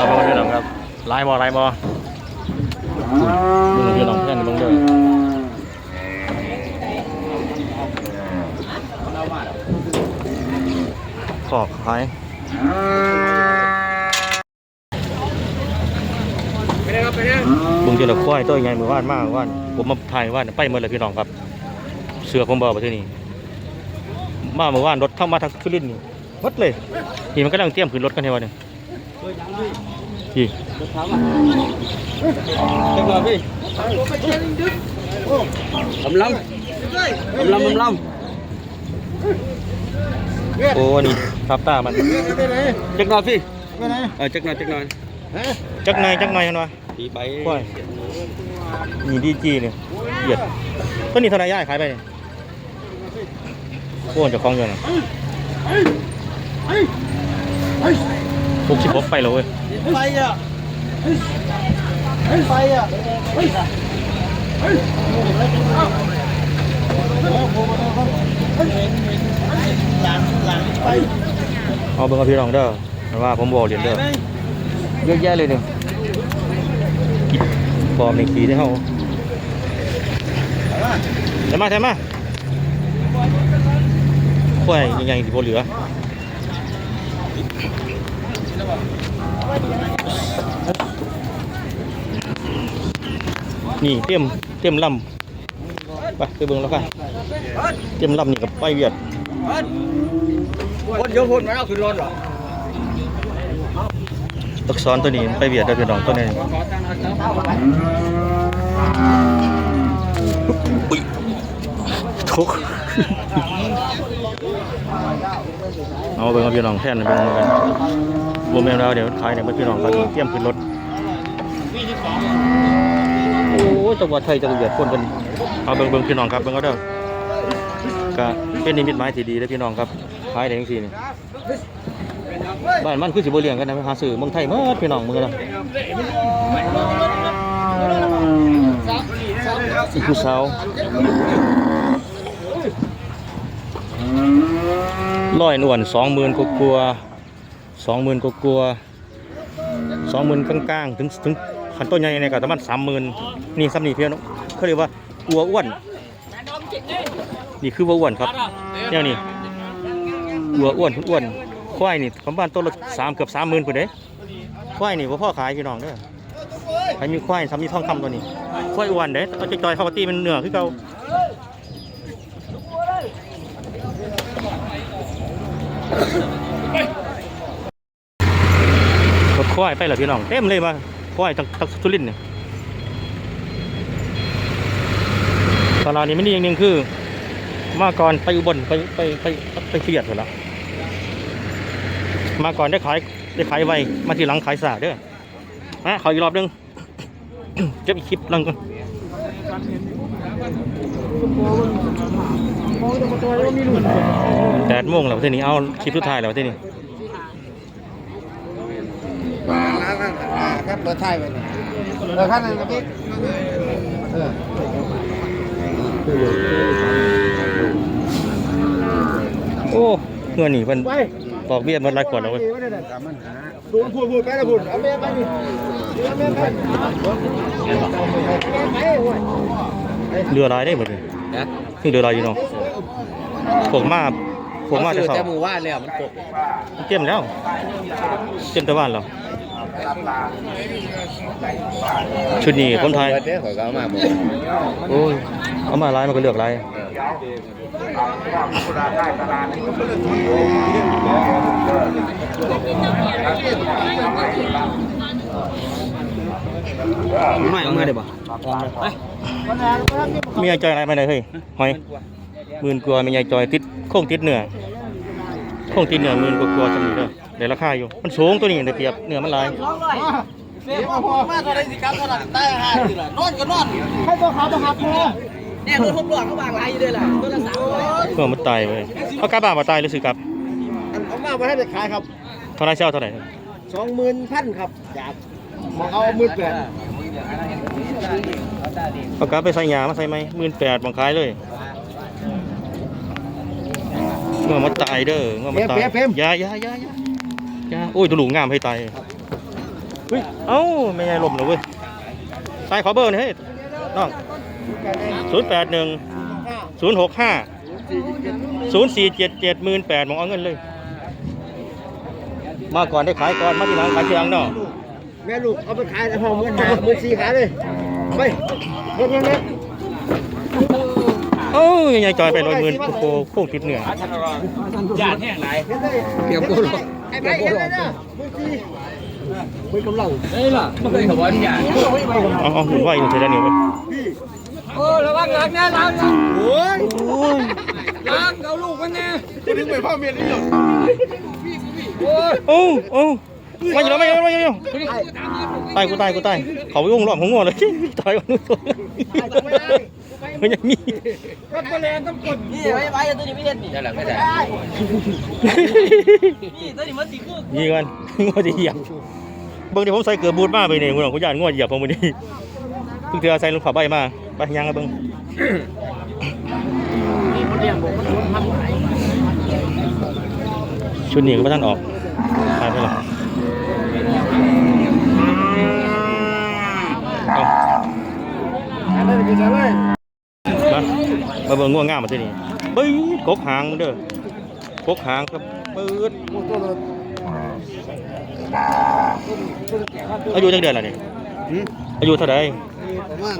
เอาไปด้วยหรอครับลายบอลายบอมึงจะลองแค่นลงเลยขอบขายไปเลยครับไปเลยบึงเจริญควายตัวใหญ่มือว่านมากว่านผมมาถ่ายว่านไปเมื่อไรพี่น้องครับ เสือผมบอกไปที่นี่มาเมื่อว่านรถเข้ามาทางสุรินนี่หมดเลยนี่มันกำลังเตรียมขึ้นรถกันในวันนี้ พี่จังหวะพี่ลำลำลำลำลำลโอ้นี่ทับตามันำจักหน่อยพี่เออจักหน่อยจักหน่อยจักหน่อยจักหน่อยเห็นปะตีไปควายนี่ดีจีเนี่ยเหยียดต้นนี้เทนายย่ายขายไปเนี่ยโอ้จะคล้องอยู่นะ หกสิบหกไปเลยเว้ยไปอะไปอะเอาเบิ่งกับพี่น้องเด้อแต่ว่าผมบอกเหรียญเด้อเยอะแยะเลยเนี่ยปลอมในขี่ได้เฮาเดี๋ยวมาเดี๋ยวมาควยยังไงที่บ่เหลือ นี่เต็มเต็มลำไปไปเบิ่งแล้วกันเต็มลำนี่กับไปเวียดคนโยคนมาเอาขึ้นรถหรออักษรตัวนี้ไปเวียดได้พี่น้องตัวนี้อุ๊ยทุกเอาไปกับพี่น้องแท่นไปกัน รวมแล้วเดี๋ยวขายเนี่ยพี่น้องกันเตรียมขึ้นรถโอ้ยจังหวัดไทยจังหวัดเวียดคนเป็นเอาเบิ่งเบิ่งพี่น้องครับเบิ่งก็เด้อก็เป็นนิมิตหมายที่ดีเลยพี่น้องครับขายได้จังซี่นี่บ้านมันคือสิบเลี้ยงกันนะไปหาซื้อเมืองไทยเมื่อพี่น้องมือนะอีกผู้สาวร้อยนวนสองหมื่นกกลัว สองหมื่นกลัวสองหมื่นกลางๆถึงถึงขันต้นใหญ่เนี่ยก็ประมาณสามหมื่นนี่ซ้ำนี่เพี้ยนเขาเรียกว่าอัวอ้วนนี่คือวัวอ้วนครับเนี่ยนี่วัวอ้วนอ้วนควายนี่ประมาณต้นละสามเกือบสามหมื่นคนเด้ควายนี่พ่อพ่อขายพี่น้องเด้อใครมีควายทำมีทองคำตัวนี้ควายอ้วนเด้เอาจอยเข้ามาตีมันเหนือคือเก่า ควายไปเหรอพี่น้องเต็มเลยมาควายทั้งทั้งสุรินเนี่ยตลาดนี้ไม่ดีอย่างหนึ่งคือ มาก่อนไปอุบลไปไปไปไปเฟียดหมดแล้วมาก่อนได้ขายได้ขายไวมาทีหลังขายสาเด้อมาขออีกรอบหนึงเก็บอีกคลิปหลังก่อนแปดโมงแล้วทีนี้เอาคลิปสุดท้ายแล้วทีนี้ ครับเบอร์ไทยไปเลยเบอร์ข้างนั้นครับพี่เออโอ้เงินนี่มันตอกเบี้ยมันหลายกว่าแล้วเว้ยพูดพูดพูดไปแล้วพูดเอาแม่ไปดิเอาแม่ไปเรือลายได้หมดเลยนี่เรือลายอยู่เนาะพวกมา พวกมาจะสอบแต่หมู่ว่านเลยมันปกเตรียมแล้วเตรียมแตะวันแล้วชุดนี้คนไทยเด้อขอเขามาหมดโอ้ยเอามาลายมันก็เลือกลายไม่เอามาได้ป่ะไปมียายจอยอะไรมาเลยเฮ้ยหอยหมื่นกว่ามียายจอยติดโค้งติดเหนือโค้งติดเหนือหมื่นกว่าๆจำนี้เด้อได้ราคาอยู่ มันสูงตัวนี้ได้เปรียบเนื้อมันลายเสียพอมาตอนไหนสิครับตอนนั้นใต้ห้าสิล่ะนอนก็นอนให้ตัวเขาตัวครับพ่อเนี่ยรถทุบหลวงเขาวางไรอยู่ด้วยล่ะตัวละสามร้อยเพื่อมันตายเว้ยเอากลับบ้านมาตายหรือซื้อกลับเอามาไว้ให้เด็กขายครับเท่าไรเช่าเท่าไหร่สองหมื่นพันครับจากมองเอาหมื่นแปดเอากลับไปใส่ยามาใส่ไหมหมื่นแปดบังขายเลย เมื่อมันตายเด้อเมื่อมันตายอยายายายายาโอ้ยตัวหลูงงามให้ตายเฮ้ยเอ้าไม่ใช่ลมเหรอเว้ยตายขอเบอร์หน่อยเฮ้ยน้องศูนย์แปดหนึ่งศูนย์หกห้าศูนย์สี่เจ็ดเจ็ดหมื่นแปดมองเอาเงินเลย มาก่อนได้ขายก่อนมาทีหลังขายทีหลังเนาะแม่ลูกเอาไปขายในห้องเงินหามื่นสี่ขายเลยไปเงินเงินเงินเอ้ยยังไงจอยไปหน่อยหมื่นโอ้โหโค้งติดเหนือญาติแห้งไหลเกี่ยวกับไอ้ไปเงินเลยนะหมื่นสี่หมื่นกำลังเฮ้ยล่ะไม่เคยขบวนญาติเอาเอาหมุนไหวหมุนเทได้เนี่ยเว้ยโอ้ระวังหลังนะหลังหลังโอ้ยโอ้ยหลังเอาลูกมันแน่จะดึงไปพ่อเมียนี่หรอโอ้ยโอ้โอ้ไม่อยู่แล้วไม่อยู่แล้วไม่อยู่แล้วตายกูตายกูตายเขาไปวงล้อมของงัวเลยตายวันนู้นตัว มันยังมีรถแรงต้องกดนี่ไว้ไว้ตัวนี้ไม่เห็นนี่นั่นแหละไม่ได้นี่ตัวนี้มันสีคือยิงมันงัวจะเหยียบเบิ่งที่ผมใส่เกือบบูทมาไปเนี่ยคุณหลวงคุณยานงัวเหยียบผมวันนี้เพิ่งเจอใส่รองเท้าใบมาไปยังกันเบิ่งชุดนี้ก็ไม่ท่านออกขายไปหรอเอา เลยไปเลย มา มาเบิ่งง่วงง่ามมาที่นี่ปื๊ดกกหางเด้อกกหางครับปื๊ดอายุจักเดือนละนี่อายุเท่าไหร่ประมาณ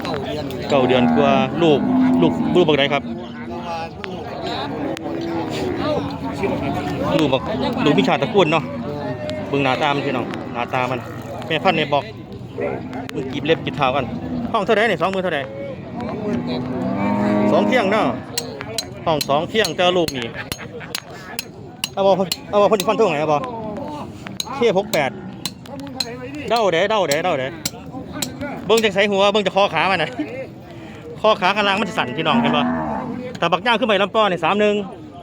เก้าเดือนเก้าเดือนกว่าลูกลูกลูกบักไดครับลูกบักลูกพิชาตะกุนเนาะเบิ่งหน้าตามันพี่น้องหน้าตามันแม่พันธุ์ในบอกมันกีบเล็บกีบเท้ากันห้องเท่าไหร่นี่สองหมื่นเท่าไหร่ สองเที่ยงเนาะห้องสองเที่ยงเจอลูกนี่เอาบอเอาบอคนที่ฟันทุ่งไหนเอาบอเที่ยหกแปดเด้าเด้เด้าเด้เด้าเด้เบิ้งจากใส่หัวเบิ้งจากคอขามันนะคอขาข้างล่างมันจะสั่นพี่น้องเห็นปะแต่บักย่างขึ้นไปลำป้อในสามหนึ่ง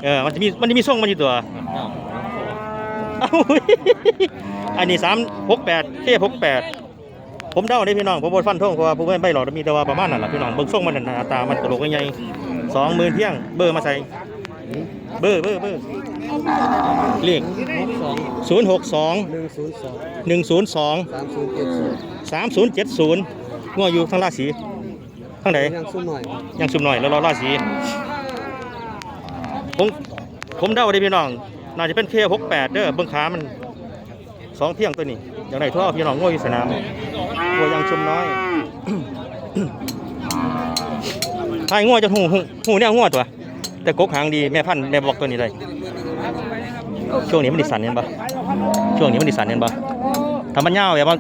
เออมันจะมีมันจะมีส่งมันอยู่ตัวเอ้าอันนี้สามหกแปดเที่ยหกแปด ผมเดาได้พี่น้องผมบนฟันทงเพราะว่าผมไม่ใบหลอดมีแต่ว่าประมาณนั้นแหละพี่น้องเบิ่งส่งมันหน้าตามันกระโหลกใหญ่สองหมื่นเที่ยงเบอร์มาใส่เบอร์เบอร์เบอร์เลขศูนย์หกสองหนึ่งศูนย์สองสามศูนย์เจ็ดศูนย์เงัวอยู่ทางราศีทางไหนยังสู้หน่อยยังซุ่มหน่อยแล้วรอราศีผมผมเดาได้พี่น้องน่าจะเป็นเคหกแปดเด้อเบิ่งขามันสองเที่ยงตัวนี้อย่างไรทั่วพี่น้องงัวอยู่สนาม งัวยังชุมน้อยทายงัวจะหูหูหูเนี่ยงัวตัวแต่กกหางดีแม่พันธุ์แม่บอกตัวนี้เลยช่วงนี้มันดิสันเห็นปะช่วงนี้มันดิสันเห็นปะทำมันยาวแบบว่า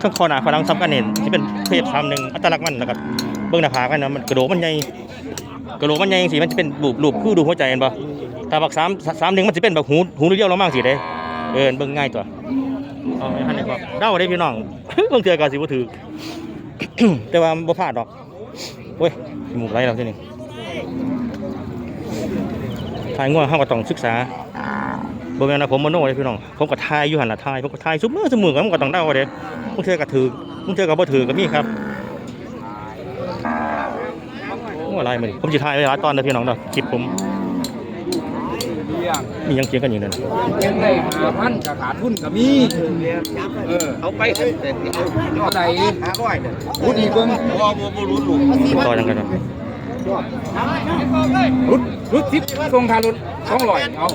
ทั้งคอหนาคอหลังซ้ำกันเห็นที่เป็นเพศทำหนึ่งอัตลักษณ์มันแล้วก็เบื้องหน้าผากมันนะมันกระโดดมันใหญ่กระโดดมันใหญ่สิมันจะเป็นรูปรูปคือดูหัวใจเห็นปะถ้าบักสามสามหนึ่งมันจะเป็นแบบหูหูเรียวเรามากสิเด้เออเบิ่งง่ายตัว เอาไม่ทันได้ก็เดาได้พี่น้อง บางเทื่อกาสิบ่ถือแต่ว่าบ่พลาดดอกเว้ยหมูไรเราที่นี่ทายง่วงเฮาก็ต้องศึกษาบ่แม่นว่าผมมโนเลยพี่น้อง ผมก็ทายอยู่หันละทายผมก็ทายซุมื้อซุมื้อก็มันก็ต้องเดาเด้บางเทื่อก็ถือบางเทื่อก็บ่ถือก็มีครับโอ้อะไรมื้อนี้ผมสิทายไว้หลายตอนเด้อพี่น้องเด้อคลิปผม มีหยังเถียงกันอยู่นั่นยังไงหาพันกับขาดทุนกับมีเออเอาไปเท่าไหร่ห้าร้อยเนี่ยพูดดีเบิ่งบ่บ่บ่รู้ลูกต่อจังกันเนาะรุดรุดทิพทรงทารุดสองร้อยเอา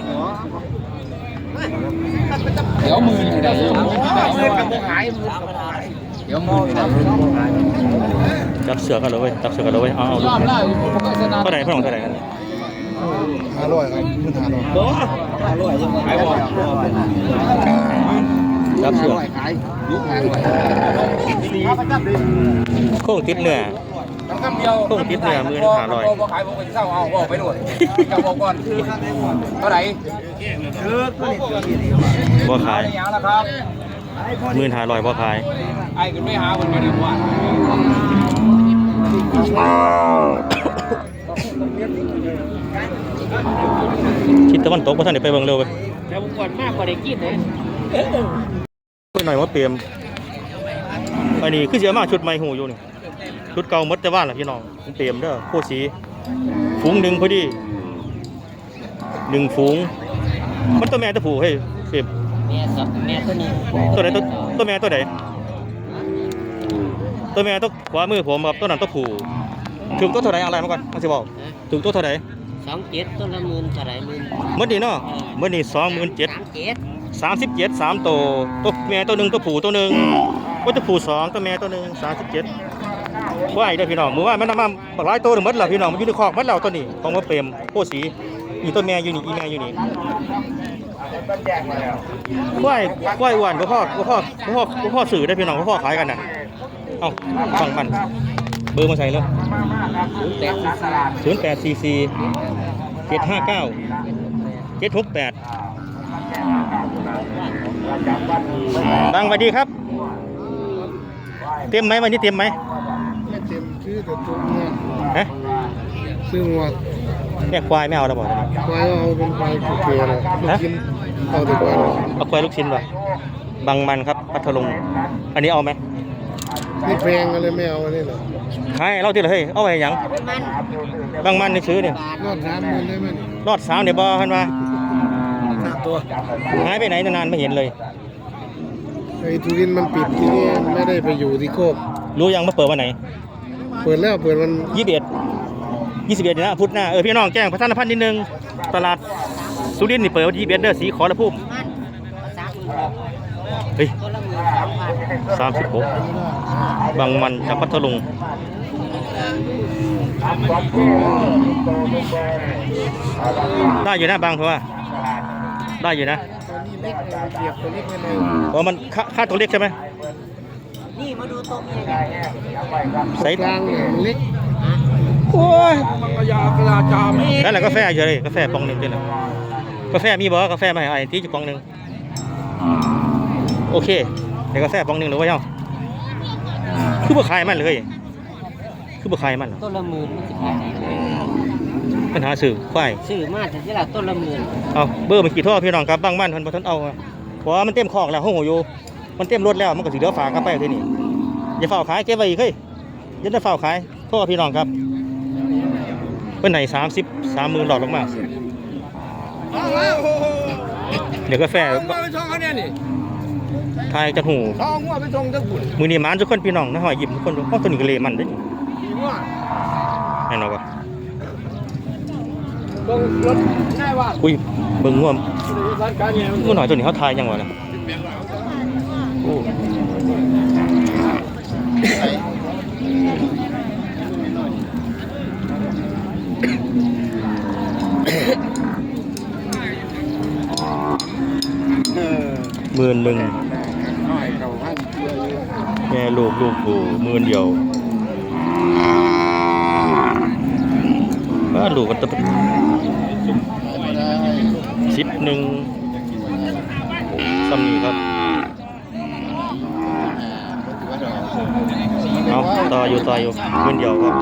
เดี๋ยวมือนี่ได้มือกับบ่ขายมือกับบ่ขายเดี๋ยวมือนี่ได้จับเสือกันเลยเว้ยจับเสือกันเลยเว้ยเอาเอาลูยกอมเนี่ยได้ผมก็ชนะเท่าไหร่พี่น้องเท่าไหร่กัน ห้าร้อยครับมันห้าร้อยบ่อร่อยยังขายบ่จับเสือขายลูกแพงกว่าโค้งติดเนื้อคำเดียวต้องติดเนี่ยมือหาร้อยบ่ขายบ่ไปเศร้าเอาบ่ไปโดดจะบอกก่อนเท่าไหร่บ่ขายได้ยังแล้วครับหมื่นห้าร้อยบ่ขายไอ้ขึ้นไปหาคนเดียวว่า ทิศตะวันตกบ่ทันได้ไปเบิ่งเลยเว้ยแต่บุกก่อนมากกว่าได้กินเลยหน่อยว่าเปรียมอันนี้คือสิเอามาชุดใหม่หูอยู่นี่ชุดเก่าหมดแต่ว่าล่ะพี่น้องมันเปรียมเด้อโคตรสีฝูงหนึ่งพอดีหนึ่งฝูง มันตัวแม่ตัวผู้เฮ้ยเฟมแม่ครับแม่ตัวนี้ตัวไหนตัวตัวแม่ตัวไหนตัวแม่ตัวขวามือผมครับตัวนั้นตัวผู้ ถึงตัวเท่าไหร่อะไรมาก่อนมาสิบอกถึงตัวเท่าไหร่สองเจ็ดต้นละหมื่นเท่าไหรหมื่นเมื่อนี้เนาะเมื่อนี้สองหมื่นเจ็ดสามเจ็ดสามสิบเจ็ดสามตัวตัวแม่ตัวหนึ่งตัวผู้ตัวหนึ่งว่าตัวผู้สองตัวแม่ตัวหนึ่งสามสิบเจ็ดว่าไอ้เด้อพี่น้องมือว่ามันนำมาบักหลายตัวหนึ่งหมดแล้วพี่น้องมันอยู่ในคอกหมดแล้วตัวนี้ของว่าเปรมโคสีนี่ตัวแม่อยู่นี่อีแม่อยู่นี่ควายควายอ้วนก็พ่อก็พ่อก็พ่อก็พ่อสื่อได้อพี่น้องก็พ่อขายกันน่ะเอ้าฟังมัน เบอร์มาใส่เลยศูนย์แปดสี่สี่ศูนย์แปดสี่สี่เจ็ดห้าเก้าเจ็ดหกแปดบังสวัสดีครับ เต็มไหมวันนี้เต็มไหมไม่เต็มชื่อแต่ตัวเนี้ยฮะซึ่งว่าเนี่ยควายไม่เอาแล้วบอกควายเอาเป็นควายโอเคเลยลูกกินเอาดีกว่าเอาควายลูกชิ้นป่ะบังมันครับพัทลุงอันนี้เอาไหมนี่แพงกันเลยไม่เอาอันนี้หรอ ขายเราที่ละเฮ้ยเอาไปหยังมันบังมันในซื้อเนี่ยรอดสามหมื่นได้ไหมนี่รอดสาวเนี่ยบอขึ้นมาสามตัวหายไปไหนนานๆไม่เห็นเลยไอ้ทุรินทร์มันปิดที่นี่ไม่ได้ไปอยู่ที่โคกรู้ยังมาเปิดวันไหน เปิดแล้วเปิดมันยี่สิบเอ็ดยี่สิบเอ็ดนะพุธหน้าเออพี่น้องแจ้งพระท่านพันธ์นิดนึงตลาดสุรินทร์นี่เปิดวันที่ยี่สิบเอ็ดเด้อสีขอระพุ่ม 36 บางมันจากพัทลุงได้อยู่นะบางเพราะว่าได้อยู่นะโอ้มันค่าตัวเล็กใช่ไหมนี่มาดูตัวเมียใส่กลางเล็กโอ้ยนั่นแหละกาแฟเฉยเลยกาแฟปองหนึ่งเจนะกาแฟมีบอกกาแฟมาห้ไอ้ที่จุปองหนึ่งโอเค ดี๋ยวกาแฟปองหนึ่งหรือว่าเจ้าคือบ่ขายมันเลย คือบ่ขายมันเหรอต้นละหมื่นมันสิบแปดปัญหาสื่อควายซื้อมาถึงที่ละต้นละหมื่นเอาเบอร์มันกี่ท่อพี่น้องครับบางบ้านเพิ่นบ่ทันเอาอะเพราะว่ามันเต็มคอกแล้วห้องอยู่มันเต็มรถแล้วมันก็สิเหลือฝากกลับไปที่นี่อย่าเฝ้าขายเก็บไว้อีกเฮ้ยอย่าได้เฝ้าขายโทษพี่น้องครับเพิ่นไหน30 30,000ดอกลงมาเดี๋ยวกาแฟ ทายจัดหูช่องว่าไปช่องจักบุญมือนี้หมานทุกคนพี่น้องนะหอยหยิบทุกคนเพราะตัวนี้ก็เลยมันเด้อดีว่าแน่นอนว่าเบิ่งรถง่ายว่าอุ้ยเบิ่งง่วมร้านการเนี่ยง่วหน่อยตัวนี้เขาทายยังวะนะโอ้หมื่นหนึ่ง น้อยเขาพัน แม่ลูกลูกกูหมื่นเดียวบ้าลูกกันตะสิบหนึ่งซ้ำนี้ครับเอาต่ออยู่ต่ออยู่มื่นเดียวครับ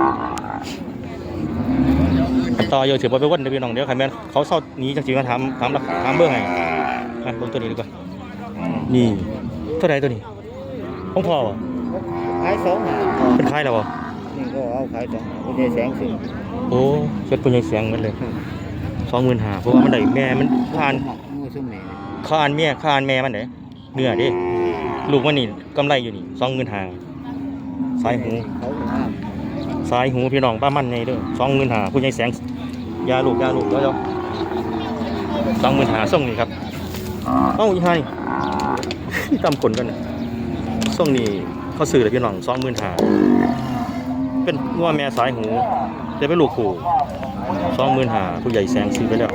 ต่ออยู่ถือว่าไปวันเดียวพี่น้องเดี๋ยวใครแม่นเขาเศร้าหนี้จังสิมาถามถามถามเบื้องไงเบิ่งตัวนี้ดีกว่านี่เท่าไรตัวนี้ ของพ่อวะขายสองหาเป็นขายแล้ววะนี่ก็เอาขายสองคุณยายแสงสิโอ้เช็ดปุญญาเสียงมันเลยสองหมื่นหาเพราะว่ามันได้แม่มันคานงูซุ่มนี่คานเมียคานแม่มันเด้เนื้อเดิลูกมันนี่กำไรอยู่นี่สองหมื่นหาสายหูเขาก็ห้ามสายหูพี่น้องป้ามันไงเด้อสองหมื่นหาผู้ใหญ่แสงยาลูกยาลูกเดี๋ยวเดี๋ยวสองหมื่นหาส่งนี่ครับเอ้าอีไฮตำขนกันน่ะส่งนี่เขาซื้อเลยพี่น้องสองหมื่นหาเป็นงัวแม่สายหูจะเป็นลูกขู่สองหมื่นหาผู้ใหญ่แสงซื้อไปแล้ว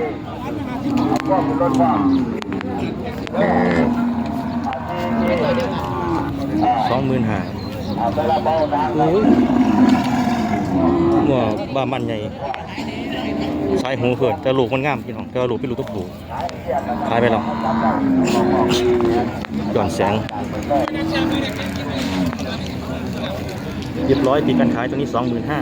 สองหมื่นหาโอ้ยงัวบ้ามันใหญ่ สายหูเพื่อนแต่ลูกมันงามพี่น้องแต่ลูกเป็นลูกตัวผู้ขายไปแล้วหย่อนแสงเรียบร้อยปีการขายตัวนี้สองหมื่นห้า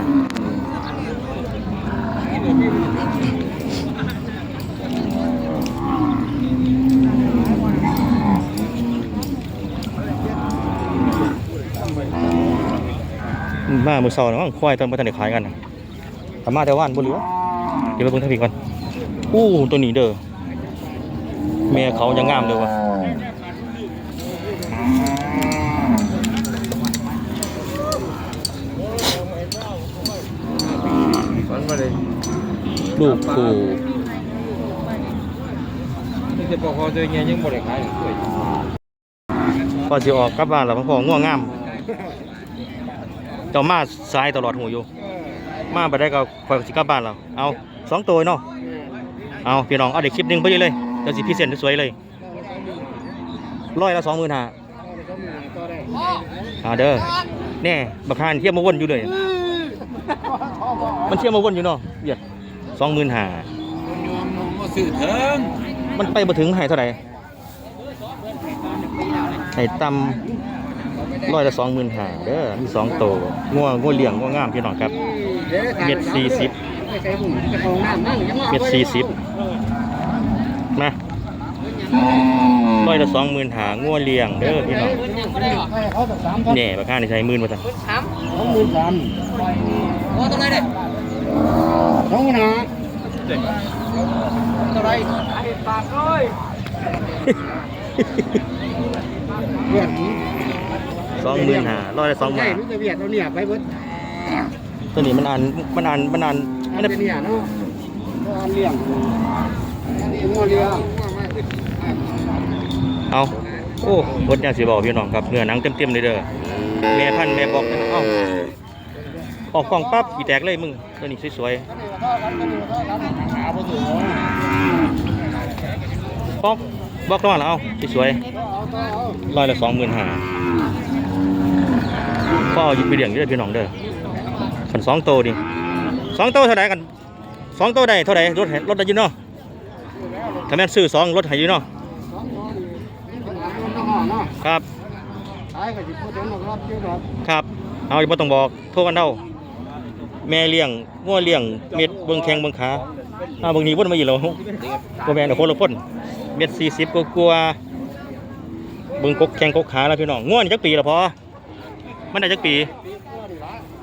มามือเศร้านะมั้งควายตอนมาทันได้ขายกันน่ะแต่มาแต่ว่านบ่เหลือ เดี๋ยวไปเบิ่งทังนี้ก่อนอู้ตัวนี้เด้อเมียเขายังงามเด้อวะลูกคู่นี่จะปอกคอตัวเงี้ยยังบริขายสวยพอสิออกกลับบ้านแล้วพ่อง่วงงามเจ้ามาซ้ายตลอดหูอยู่ มาไปได้ก็คอยสิกลับบ้านแล้วเอาสองตัวเนาะเอาพี่น้องเอาเด็กคลิปหนึงไปเลยเดี๋ยวสิพิเศษสวยๆเลยร้อยละสองหมื่นห้าเอาเด้อแน่บักฮานเทียบมาวนอยู่เลยมันเทียบมาวนอยู่เนาะเบียดสองหมื่นห้ามาซื้อเถิงมันไปมาถึงให้เท่าไหร่ให้ตำร้อยละสองหมื่นห้าเด้อมีสองตัวง่วงง่วเลี้ยงง่วงงามพี่น้องครับ เม็ดสี่สิบเม็ดสี่สิบมาร้อยละสองหมื่นหาง่วเลี้ยงเด้อพี่น้องเขาจะสามพันแหน่บักห้านี่ใช้หมื่นมาสั่งถามสองหมื่นสามว่าตัวไหนเนี่ยสองหมื่นห้าตัวไหนปากเลยเวียดสองหมื่นหาร้อยละสองหมื่ใช่นมันจะเวียดเราเนี่ยไปเบิด ตัวนี้มันอ่านมันอ่านมันอ่านอัมันนเป็นเนี่ยเนาะอันเลี้ยงอันนี้งัวเลี้ยงเอาโอ้บดเนี่ยสิบอกพี่น้องครับเนื้อหนังเต็มๆเลยเด้อแม่พันธุ์แม่บอกกันเอ้าออกกล่องปั๊บอีแตกเลยมึงตัวนี้สวยๆป๊อกบอกระหว่างแล้วเอาสวยๆร้อยละสองหมื่นหาก็หยิบไปเลี้ยงเด้อพี่น้องเด้อขัน สองโตวดิสองโตวเท่าไหร่กันสองโตวได้เท่าไหร่รถรถได้อยินเนาะถ้าแม่นซื้อสองรถใหายอยู่เนาะครับขายก็สิพูดถึงหมดรอบเยอะดอกครับเอาอย่าบ่ต้องบอกโทรกันเด้าแม่เลี้ยงงัวเลี้ยงเม็ดเบิ่งแข้งเบิ่งขาอ้าวบางนี้วนมาอีกแล้วบ่แม่นเอาคนละคนเม็ด40กกว่าๆเบิ่งกกแข้งกกขาแล้วพี่น้องงัวนี่จักปีแล้วพอมันได้จักปี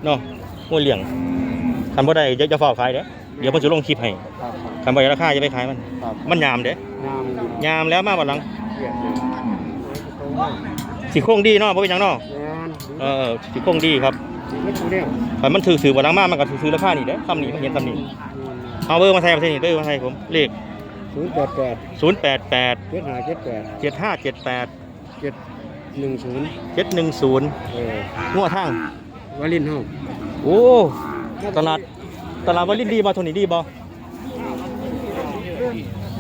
เนาะ งัวเลี้ยงคันบ่ได้อย่าอย่าฟ้าวขายเด้อเดี๋ยวเพิ่นสิลงคลิปให้ครับคันบ่ได้ราคาอย่าไปขายมัน ครับ มันยามเด้งามยามแล้วมาบัดหลังเวียดเลยสิโครงดีเนาะบ่เป็นหยังเนาะงานเออสิโครงดีครับไม่ถูกเนี่ยถ้ามันถือถือบ่หลังมามันก็ถือราคานี่เด้คำนี้มันเห็นคำนี้เอาเบอร์มาใส่มาใส่นี่เบอร์มาใส่ผมเลขศูนย์แปดแปด0 8 8 เจ็ดห้าเจ็ดแปด7 5 7 8 เจ็ดหนึ่งศูนย์7 1 0เอองัวทางวาลินเฮา โอ้ตลาดตลาดวันลินดีบ่ทนนี่ดีบ่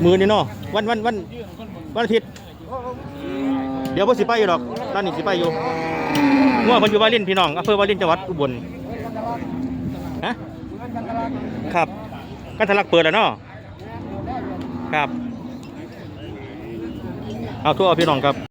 มือนี่เนาะวันวันวันวันอาทิตย์เดี๋ยวบ่สิไปอยู่ดอกร้านนี้สิไปอยู่งัวเพิ่นอยู่วาลินพี่น้องอำเภอวาลินจังหวัดอุบลฮะครับกันทะลักเปิดแล้วเนาะครับ เอาทั่วพี่น้องครับ